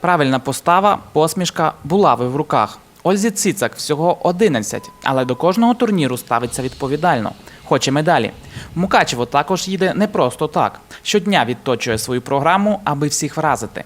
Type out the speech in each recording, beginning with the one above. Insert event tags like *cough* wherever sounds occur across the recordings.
Правильна постава, посмішка, булави в руках. Ользі Цицак всього 11, але до кожного турніру ставиться відповідально. Хоче медалі. Мукачево також їде не просто так. Щодня відточує свою програму, аби всіх вразити.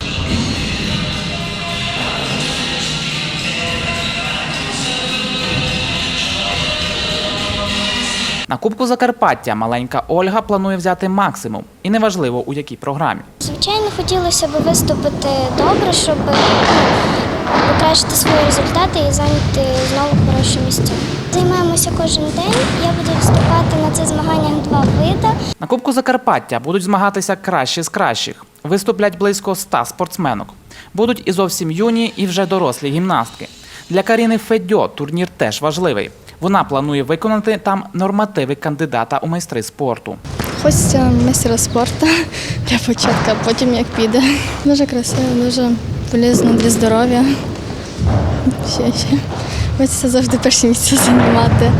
На Кубку Закарпаття маленька Ольга планує взяти максимум, і неважливо у якій програмі. Звичайно, хотілося б виступити добре, щоб ну, покращити свої результати і зайняти знову хороші місця. Займаємося кожен день. Я буду виступати на цих змаганнях два види. На Кубку Закарпаття будуть змагатися кращі з кращих. Виступлять близько 100 спортсменок. Будуть і зовсім юні, і вже дорослі гімнастки. Для Каріни Федьо турнір теж важливий. Вона планує виконати там нормативи кандидата у майстри спорту. Хочеться майстера спорту *laughs* для початку, а потім як піде. Дуже красиво, дуже полезно для здоров'я. Ще, ще. Хочеться завжди перше місце займати,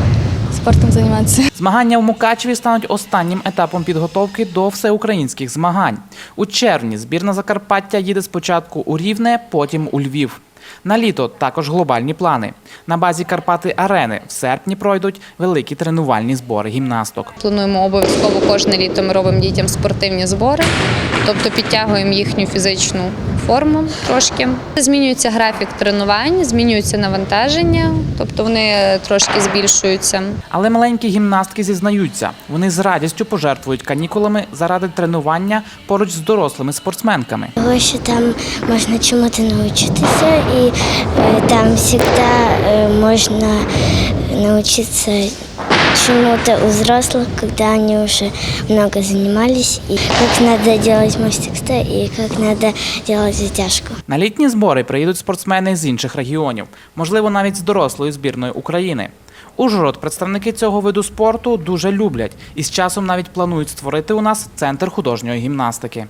спортом займатися. Змагання в Мукачеві стануть останнім етапом підготовки до всеукраїнських змагань. У червні збірна Закарпаття їде спочатку у Рівне, потім у Львів. На літо також глобальні плани. На базі Карпати Арени в серпні пройдуть великі тренувальні збори гімнасток. Плануємо обов'язково кожне літо ми робимо дітям спортивні збори, тобто підтягуємо їхню фізичну форму трошки. Змінюється графік тренувань, змінюється навантаження, тобто вони трошки збільшуються. Але маленькі гімнастки зізнаються, вони з радістю пожертвують канікулами заради тренування поруч з дорослими спортсменками. Того, що там можна чому-то навчитися, і е, там завжди е, можна навчитися чему-то у взрослых, когда они уже много занимались, и как надо делать мастерство, и как надо делать затяжку. На літні збори приїдуть спортсмени з інших регіонів, можливо, навіть з дорослої збірної України. Ужгород представники цього виду спорту дуже люблять і з часом навіть планують створити у нас центр художньої гімнастики.